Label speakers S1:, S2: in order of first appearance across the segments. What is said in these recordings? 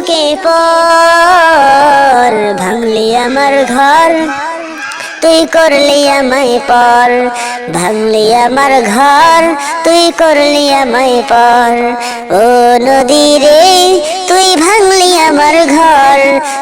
S1: তোকে পর, ভাঙলি আমার ঘর, তুই করলি আমায় পর, ভাঙলি আমার ঘর, তুই করলি আমায় পর। ও নদী রে, তুই ভাঙলি আমার ঘর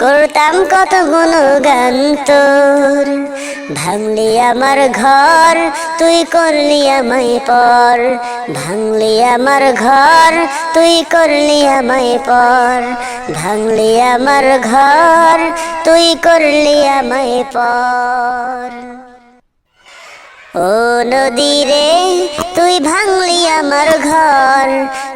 S1: করতাম কত গুণগান তোর। ভাঙলি আমার ঘর, তুই করলি আমায় পর। ভাঙলি আমার ঘর, তুই করলি আমায় পর। ভাঙলি আমার ঘর, তুই করলি আমায় পর। ও নদী রে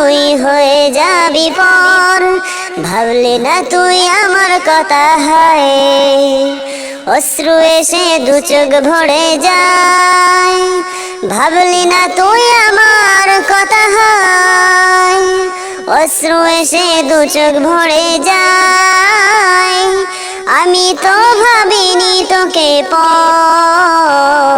S1: তুই হয়ে যাবি পর। ভাবলি না তুই আমার কথা হয়। অশ্রু এসে দু চোখ ভরে যায়। ভাবলি না তুই আমার কথা হয়। অশ্রু এসে দু চোখ ভরে যায়। আমি তো ভাবিনি তোকে পর।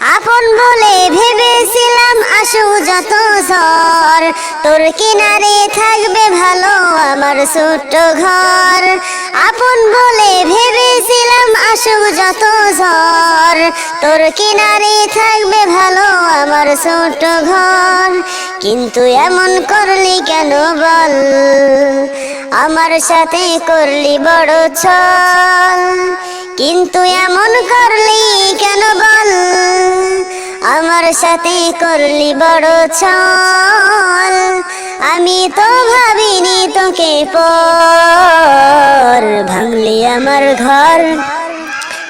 S1: আপন বলে ভেবেছিলাম আসু যত ঝড়। তোর কিনারে থাকবে ভালো আমার ছোট্ট ঘর। আপন বলে ভেবেছিলাম আসু যত ঝড়। তোর কিনারে থাকবে ভালো আমার ছোট্ট ঘর। কিন্তু এমন করলি কেন বল? আমার সাথে করলি বড় ছল। কিন্তু এমন করলি কেন বল? আমার সাথে করলি বড় ছল। আমি তো ভাবিনি তোকে পর। ভাঙলি আমার ঘর।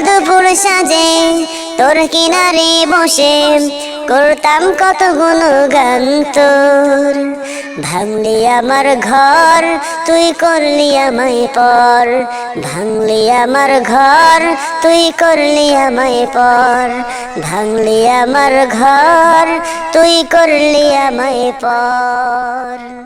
S1: দুপুর সাজে, তোর কিনারে বসে করতাম কত গুণগান তোর। ভাঙলি আমার ঘর, তুই করলি আমায় পর। ভাঙলি আমার ঘর, তুই করলি আমায় পর। ভাঙলি আমার ঘর, তুই করলি আমায় পর।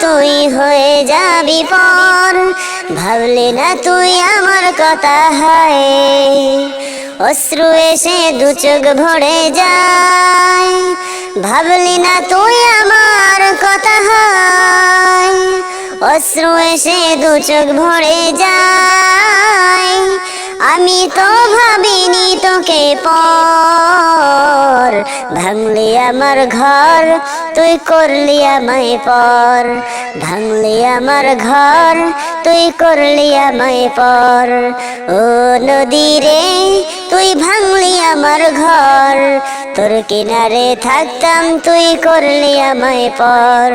S1: তুই হয়ে যাবি পর। ভাবলি না তুই আমার কথা হয়। অশ্রু এসে দু চোখ ভরে যায়। ভাবলি না তুই আমার কথা হয়। অশ্রু এসে দু চোখ ভরে যায়। আমি তো ভাবিনি তোকে পর। ভাঙলি আমার ঘর, তুই করলি আমায় পর। ভাঙলি আমার ঘর, তুই করলি আমায় পর। ও নদী রে, তুই ভাঙলি আমার ঘর। তোর কিনারে থাকতাম, তুই করলি আমায় পর।